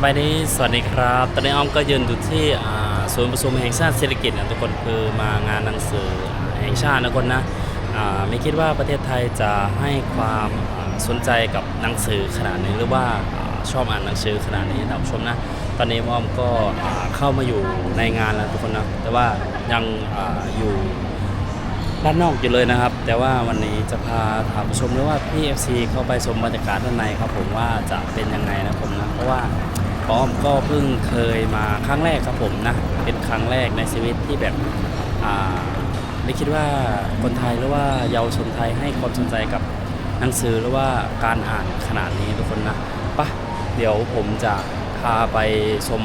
สบายดีสวัสดีครับ ตอนนี้อ้อมก็ยืนอยู่ที่ศูนย์ประชุมแห่งชาติเศรษฐกิจนะทุกคนคือมางานหนังสือแห่งชาตินะคนนะไม่คิดว่าประเทศไทยจะให้ความสนใจกับหนังสือขนาดนี้หรือว่าชอบอ่านหนังสือขนาดนี้นะผู้ชมนะ ตอนนี้อ้อมก็เข้ามาอยู่ในงานแล้วทุกคนนะ แต่ว่ายังออยู่ด้านนอกอยู่เลยนะครับ แต่ว่าวันนี้จะพาถามผู้ชมด้วยว่าพี่ FC เข้าไปชมบรรยากาศด้านในครับผมว่าจะเป็นยังไงนะผมนะ เพราะว่า ป้อมก็เพิ่งเคยมาครั้งแรกครับผมนะ เป็นครั้งแรกในชีวิตที่แบบไม่คิดว่าคนไทยหรือว่าเยาวชนไทยให้ความสนใจกับหนังสือหรือว่าการอ่านขนาดนี้ทุกคนนะปะเดี๋ยวผมจะพาไปชม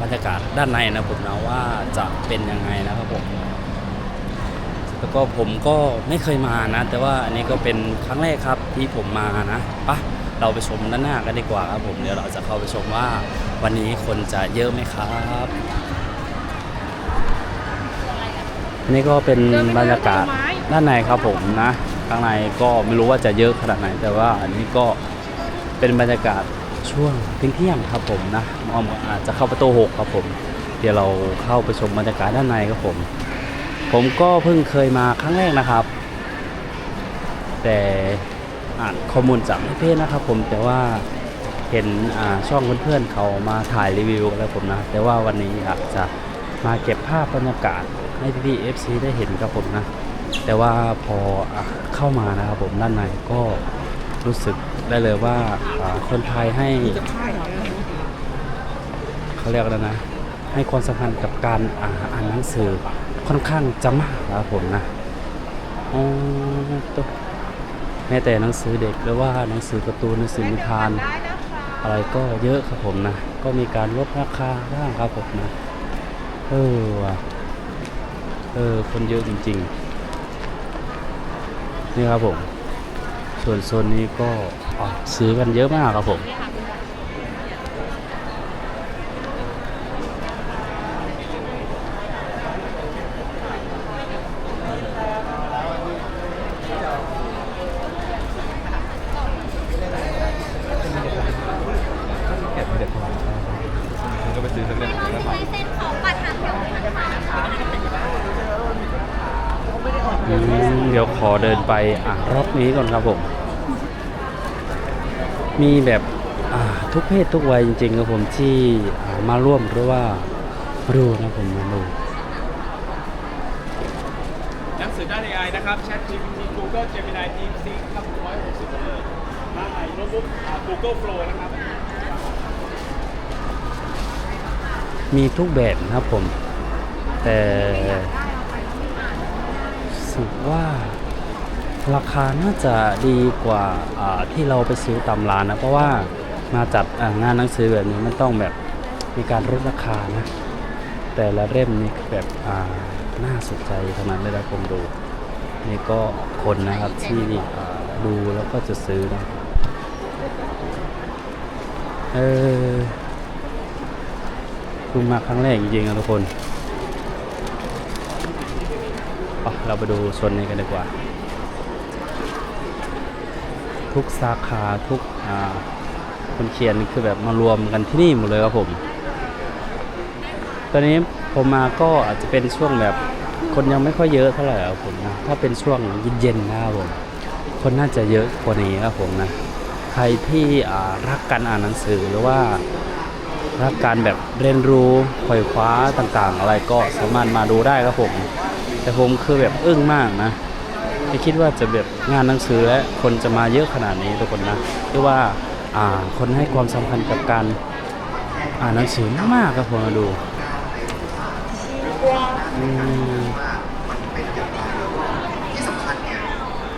บรรยากาศด้านในนะผมนะว่าจะเป็นยังไงนะครับผมแล้วก็ผมก็ไม่เคยมานะ แต่ว่าอันนี้ก็เป็นครั้งแรกครับที่ผมมานะปะ เราไปชมด้านหน้ากันดีกว่าครับผมเดี๋ยวเราจะเข้าไปชมว่าวันนี้คนจะเยอะไหมครับอันนี่ก็เป็นบรรยากาศด้านในครับผมนะข้างในก็ไม่รู้ว่าจะเยอะขนาดไหน แต่ว่าอันนี้ก็เป็นบรรยากาศช่วงเที่ยงครับผมนะมอมอาจจะเข้าประตูหกครับผม เดี๋ยวเราเข้าไปชมบรรยากาศด้านในครับผม ผมก็เพิ่งเคยมาครั้งแรกนะครับ แต่ อ่านข้อมูลจากเพจนะครับผมแต่ว่าเห็นช่องเพื่อนๆเขามาถ่ายรีวิวแล้วผมนะ แต่ว่าวันนี้อยากจะมาเก็บภาพบรรยากาศให้พี่ๆ FC ได้เห็นครับผมนะ แต่ว่าพออเข้ามานะครับผมด้านในก็รู้สึกได้เลยว่าคนไทยให้เขาเรียกแล้วนะ ให้ความสำคัญกับการอ่าอ่านหนังสือค่อนข้างจะมากนะครับผมนะอ๋อตัว แม้แต่หนังสือเด็กหรือว่าหนังสือการ์ตูนหนังสือนิทาน อะไรก็เยอะครับผมนะ ก็มีการลดราคาบ้างครับผมนะ เออว่ะเออคนเยอะจริง ๆ นี่ครับผม ส่วนโซนนี้ก็ซื้อกันเยอะมากครับผม เก็บมาเด็ดพอมันก็ไปซื้อสักเล่มแล้วถ่าย เส้นของบัตรหางแถวนี้นะคะ อืม เดี๋ยวขอเดินไปอะรอบนี้ก่อนครับผม มีแบบอ่าทุกเพศทุกวัยจริงๆครับผมที่อ่ามาร่วมหรือว่ามาดูนะผมมาดูหนังสือด้าน AI นะครับ Chat GPT Google Gemini DeepSeek ครับ160เลยมาใหม่โน้ตบุ๊กอ่า Google Flow นะครับ มีทุกแบบนะครับผม แต่รู้ สึกว่าราคาน่าจะดีกว่าที่เราไปซื้อตามร้านนะ เพราะว่ามาจัดงานหนังสือแบบนี้มันต้องแบบมีการลดราคานะ แต่ละเล่มนี่แบบน่าสนใจทั้งนั้นเลยนะผมดู นี่ก็คนนะครับที่ดูแล้วก็จะซื้อนะเออเพิ่งมาครั้งแรกจริงๆนะทุกคน เราไปดูโซนนี้กันดีกว่า ทุกสาขาทุกคนเขียนคือแบบมารวมกันที่นี่หมดเลยครับผม ตอนนี้ผมมาก็อาจจะเป็นช่วงแบบคนยังไม่ค่อยเยอะเท่าไหร่ครับผมนะถ้าเป็นช่วงเย็นๆนะครับผมคนน่าจะเยอะกว่านี้ครับผมนะใครที่รักการอ่านหนังสือหรือว่ารักการแบบเรียนรู้ไขว่คว้าต่างๆ อะไรก็สามารถมาดูได้ครับผม แต่ผมคือแบบอึ้งมากนะไม่คิดว่าจะแบบงานหนังสือและคนจะมาเยอะขนาดนี้ทุกคนนะคือว่าอ่าคนให้ความสำคัญกับการอ่านหนังสือมากครับผมมาดูนี่สำคัญเนี่ย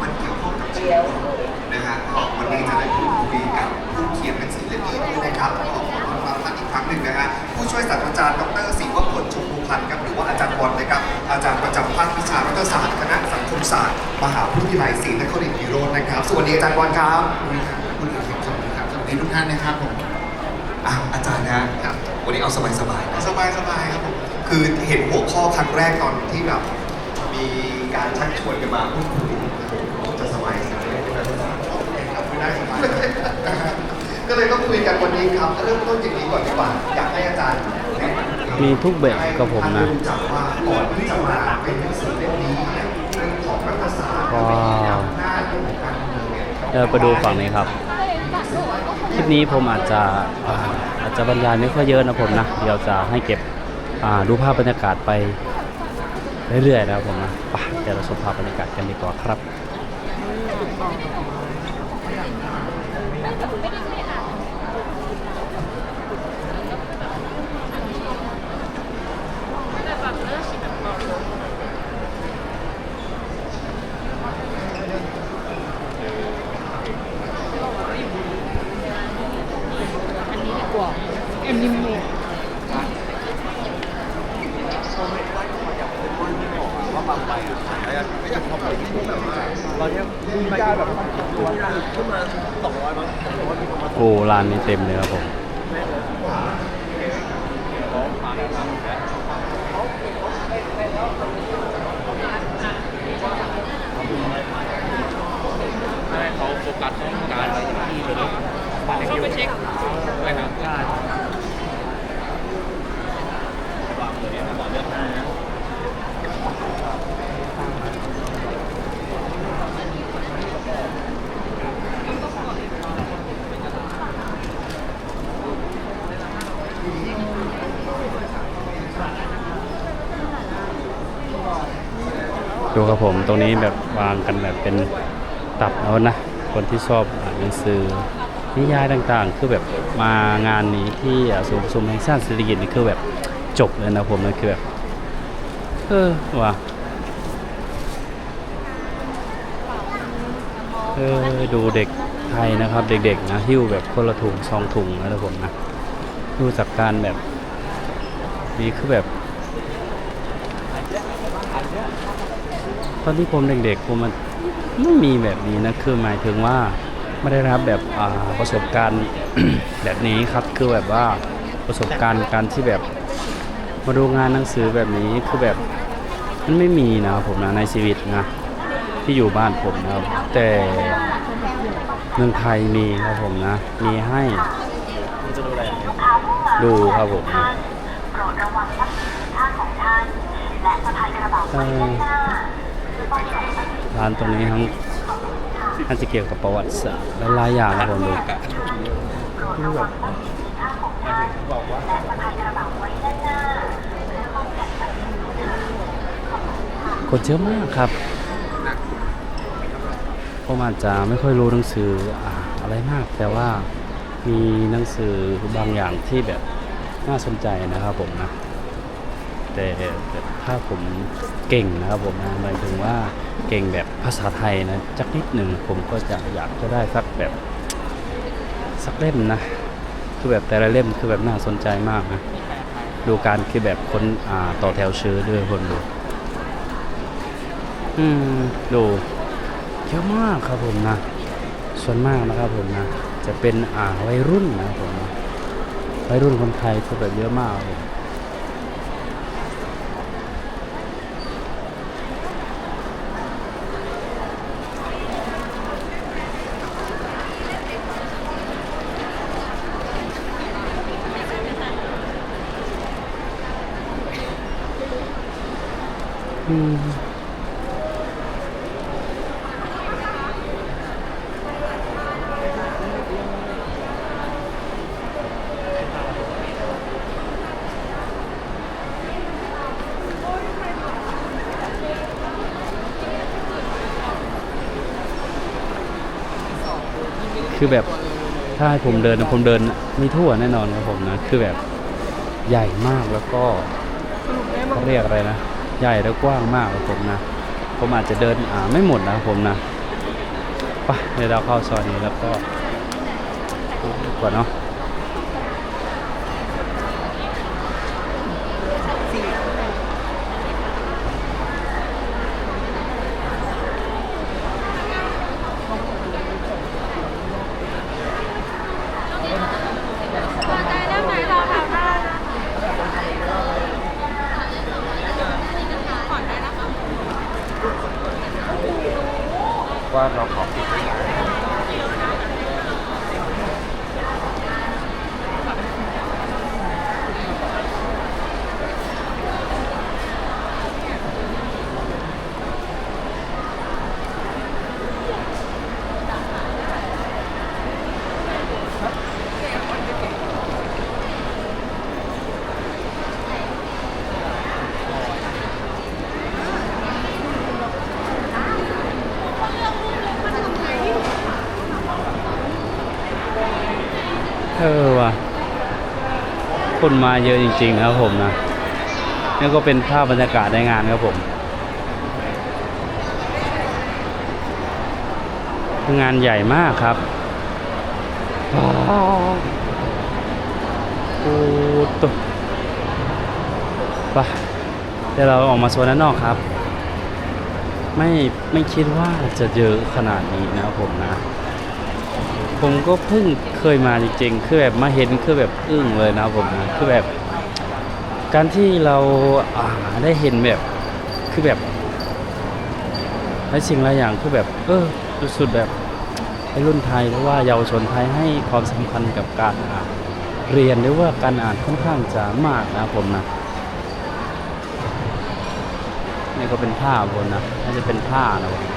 มันเกี่ยวข้องกับชีวิตนะฮะก็วันนี้จะได้พูคุยกับผู้เขียนหนังสือเล่มด้วยนะครับก็ขอต้อนรับท่านอีกครั้งหนึ่งนะฮะผู้ช่วยศาสตราจารย์ดร ว่าอาจารย์บอลนะครับอาจารย์ประจำภาควิชารัฐศาสตร์คณะสังคมศาสตร์มหาวิทยาลัยศรีนครินทร์พิโรจน์นะครับสวัสดีอาจารย์บอลครับคุณครับสวัสดีครับสวัสดีทุกท่านนะครับผมอะอาจารย์นะครับวันนี้เอาสบายๆนะสบายสบายๆครับผมคือเห็นหัวข้อครั้งแรกตอนที่แบบมีการชักชวนกันมาพูดคุยผมจะสบายใจเลยนะครับครับไม่ได้สบายก็เลยต้องคุยกันวันนี้ครับเริ่มต้นอย่างนี้ก่อนดีกว่าอยากให้อาจารย์แนะนำครับ มีทุกแบบกับผมนะให้ท่ารู้จักว่าก่อนที่จะมาเป็นหนังสือเล่มนี้เนี่ยเรื่องของรัฐศาวเรารเมืองเนี่ยเดี๋ยวไปดูฝั่งนี้ครับ คลิปนี้ผมอาจจะอาจจะบรรยายไม่ค่อยเยอะนะผมนะ เดี๋ยวจะให้เก็บดูภาพบรรยากาศไปเรื่อยๆนะครับผมนะไปเดี๋ยวเราชมภาพบรรยากาศกันดีกว่าครับ ร้านนี้เต็มเลยครับผมให้เขาโฟกัสที่การที่เลยเข้าไปเช็คไปครับการวางเลยนะก่อนเลือกหน้านะ ดูครับผมตรงนี้แบบวางกันแบบเป็นตับแล้วนะ คนที่ชอบอ่านหนังสือนิยายต่างๆ คือแบบมางานนี้ที่อ่าศูนย์ประชุมแห่งชาติเศรษฐกิจนี่คือแบบจบเลยนะผมนะคือแบบเออว่ะเออดูเด็กไทยนะครับ เด็กๆนะหิ้วแบบคนละถุงสองถุงนะครับผมนะดูจากการแบบนี้คือแบบ ตอนที่ผมเด็กๆผมมันไม่มีแบบนี้นะคือหมายถึงว่าไม่ได้รับแบบประสบการณ์แบบนี้ครับคือแบบว่าประสบการณ์การที่แบบมาดูงานหนังสือแบบนี้คือแบบมันไม่มีนะครับผมนะในชีวิตนะที่อยู่บ้านผมนะครับ แต่เมืองไทยมีครับผมนะ มีให้ดูครับผมนะเอ่อร้านานตรงนี้ทั้งน่าจะเกี่ยวกับประวัติศาสตร์และหลายอย่างนะผมดูคนเยอะมากครับผมอาจจะไม่ค่อยรู้หนังสืออะไรมาก แต่ว่ามีหนังสือบางอย่างที่แบบน่าสนใจนะครับผมนะแต่ถ้าผม เก่งนะครับผมนะหมายถึงว่าเก่งแบบภาษาไทยนะจักนิดหนึ่งผมก็จะอยากจะได้สักแบบสักเล่มนะคือแบบแต่ละเล่มคือแบบน่าสนใจมากนะดูการคือแบบคนอ่าต่อแถวซื้อด้วยคนดูอืมดูเยอะมากครับผมนะ ส่วนมากนะครับผมนะ จะเป็นอ่าวัยรุ่นนะครับผมวัยรุ่นคนไทยคือแบบเยอะมากครับ คือแบบถ้าให้ผมเดินนะผมเดินม่ทั่วแน่นอนครับผมนะ คือแบบใหญ่มากแล้วก็เรียกอะไรนะ ใหญ่และกว้างมากครับผมนะ ผมอาจจะเดินอ่าไม่หมดนะผมนะไปเดี๋ยวเราเข้าซอยนี้แล้วก็ก่อนเนาะ ว่าเราขอปิด เออว่ะ คนมาเยอะจริงๆนะครับผมนะนี่ก็เป็นภาพบรรยากาศในงานครับผมงานใหญ่มากครับโอ้ตัวไปเดี๋ยวเราออกมาโซนด้านนอกครับ ไม่ไม่คิดว่าจะเยอะขนาดนี้นะครับผมนะ ผมก็เพิ่งเคยมาจริงๆ คือแบบมาเห็นคือแบบอึ้งเลยนะผมนะคือแบบ การที่เราอ่าได้เห็นแบบคือแบบหลายสิ่งหลายอย่างคือแบบ เออสุดแบบไอ้รุ่นไทยหรือว่าเยาวชนไทยให้ความสำคัญกับการอ่านเรียนหรือว่าการอ่านค่อนข้างจะมากนะผมนะนี่ก็เป็นผ้าบนนะน่าจะเป็นผ้านะวะ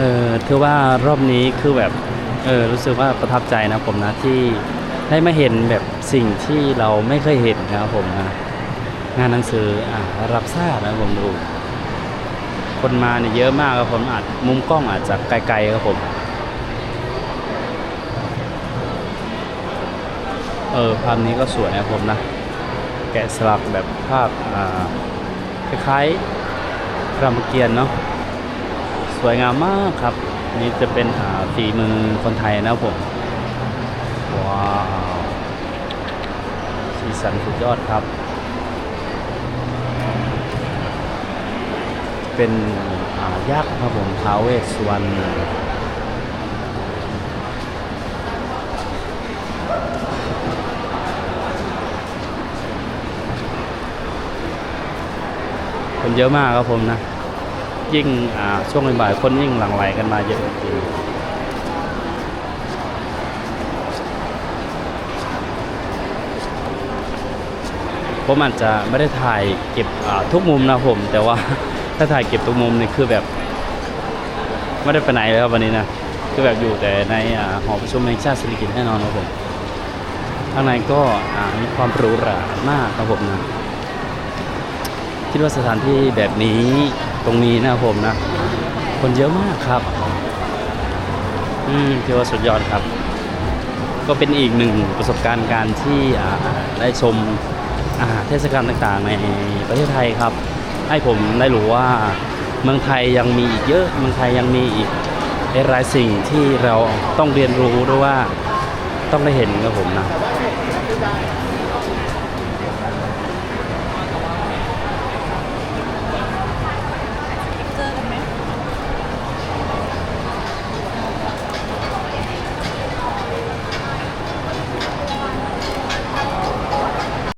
เออถือว่ารอบนี้คือแบบเออรู้สึกว่าประทับใจนะผมนะที่ได้มาเห็นแบบสิ่งที่เราไม่เคยเห็นนะครับผมนะงานหนังสืออ่ารับทราบนะผมดู คนมาเนี่ยเยอะมากครับผมอาจมุมกล้องอาจจะไกลๆครับผม เออภาพนี้ก็สวยนะผมนะ แกะสลักแบบภาพอ่าคล้ายๆรามเกียรติ์เนาะ สวยงามมากครับ นี่จะเป็นอ่าฝีมือคนไทยนะผม ว้าว สีสันสุดยอดครับ เป็นอ่ายักษ์ครับผมท้าวเวสวรรณคนเยอะมากครับผมนะ ยิ่งช่วงบ่ายๆคนยิ่งหลั่งไหลกันมาเยอะจริงผมอาจจะไม่ได้ถ่ายเก็บทุกมุมนะผม แต่ว่าถ้าถ่ายเก็บทุกมุมนี่คือแบบไม่ได้ไปไหนเลยครับวันนี้นะคือแบบอยู่แต่ในอหอประชุมแห่งชาติสิริกิตแน่นอนครับผมข้างในก็มีความหรูหรามากครับผมนะคิดว่าสถานที่แบบนี้ ตรงนี้นะผมนะ คนเยอะมากครับ อืมถือว่าสุดยอดครับ ก็เป็นอีกหนึ่งประสบการณ์การที่ได้ชมเทศกาลต่างๆ ในประเทศไทยครับ ให้ผมได้รู้ว่าเมืองไทยยังมีอีกเยอะ เมืองไทยยังมีอีกหลายสิ่งที่เราต้องเรียนรู้หรือว่าต้องได้เห็นครับผมนะ